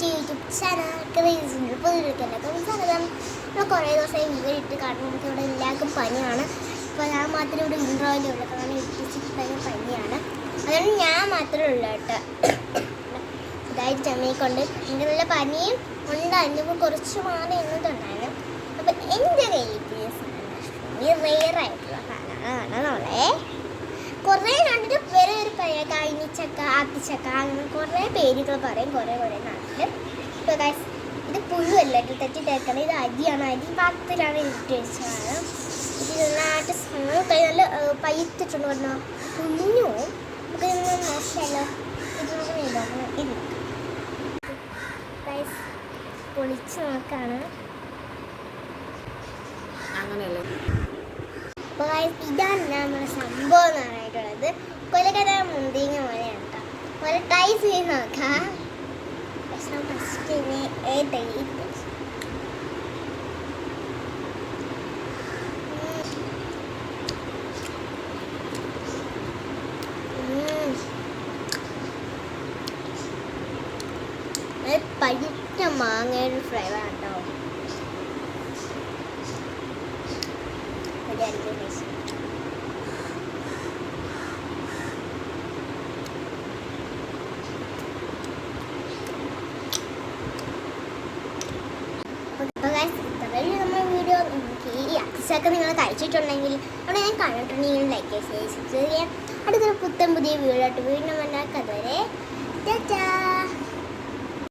To YouTube channel ക്രേസിന്റെ പുതിയൊരുക്കലൊക്കെ സ്വാഗതം നമ്മൾ കുറേ ദിവസമായി വീഡിയോ ഇട്ട് കാരണം നമുക്ക് ഇവിടെ എല്ലാവർക്കും പനിയാണ്. അപ്പോൾ ഞാൻ മാത്രമേ ഇവിടെ ഇൻട്രോയിലുള്ള കാരണം ഇട്ടിച്ചിട്ട് ഭയങ്കര പനിയാണ്. അതുകൊണ്ട് ഞാൻ മാത്രമേ ഉള്ളൂ കേട്ടോ. ഇതായിട്ട് ചമ്മയെ കൊണ്ട് എന്റെ നല്ല പനിയും ഉണ്ടായിരുന്നു ഇപ്പോൾ കുറച്ച് മാറി എന്നിട്ടുണ്ടായിരുന്നു അപ്പോൾ എന്റെ കയ്യിൽ സാധനം റെയർ ആയിട്ടുള്ള സാധനമാണ് കണ്ടിട്ട് വേറെ ഒരു പഴയ ചക്ക ആത്തിച്ചക്ക അങ്ങനെ കുറേ പേരുകൾ പറയും കുറേ കുറേ നാട്ടിൽ ഇപ്പോൾ ഗൈസ് ഇത് പുഴുവല്ല? ഇത് തെറ്റി തേക്കണം ഇത് അരിയാണ്. അരി പാത്രത്തിലാണ് ഇട്ട് വെച്ചതാണ് ഇത് നന്നായിട്ട് കൈ നല്ല പയ്യത്തിട്ടുണ്ട് പറഞ്ഞാൽ കുഞ്ഞു. നമുക്ക് നോക്കിയാലോ? ഇത് നമുക്ക് ഇതാണ് ഇത് ഗൈസ് പൊളിച്ച് നോക്കാണ്. അങ്ങനെയല്ലേ? അപ്പോൾ ഇതാണ് നമ്മുടെ സംഭവം എന്ന് പറഞ്ഞിട്ടുള്ളത്. കൊലക്കര മുന്തിങ്ങ പോലെയാണ് കേട്ടോ. പോലെ ട്രൈ ചെയ്ത് നോക്കാം പക്ഷേ ഫസ്റ്റ് പഴുത്ത മാങ്ങയുടെ ഫ്ലേവർ ഒരു അടിപൊളി taste. അപ്പോൾ guys, ഇത്രയും നമ്മുടെ വീഡിയോ നിങ്ങൾക്ക് ഈ അക്സൊക്കെ നിങ്ങൾ കഴിച്ചിട്ടുണ്ടെങ്കിൽ അവിടെ ഞാൻ കണ്ടിട്ടുണ്ടെങ്കിൽ ലൈക്ക് ചെയ്യുക അടുത്തൊരു പുത്തൻ പുതിയ വീഡിയോ ആയിട്ട്. വീണ്ടും വന്നാൽ അതുവരെ